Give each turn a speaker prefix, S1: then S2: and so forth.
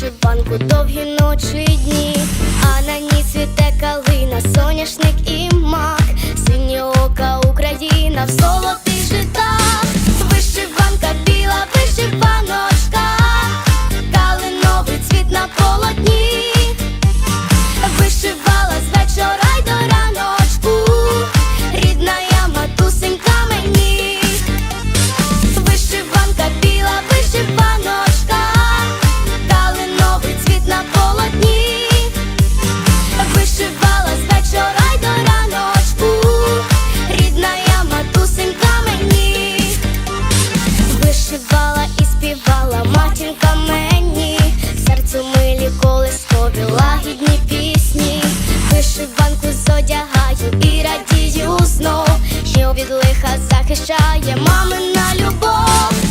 S1: вишиванку, довгі ночі і дні, а на ній цвіте калина, соняшник і мак, синє ока Україна в золоті. колискові лагідні пісні, вишиванку зодягаю і радію знов, що від лиха захищає мамина любов.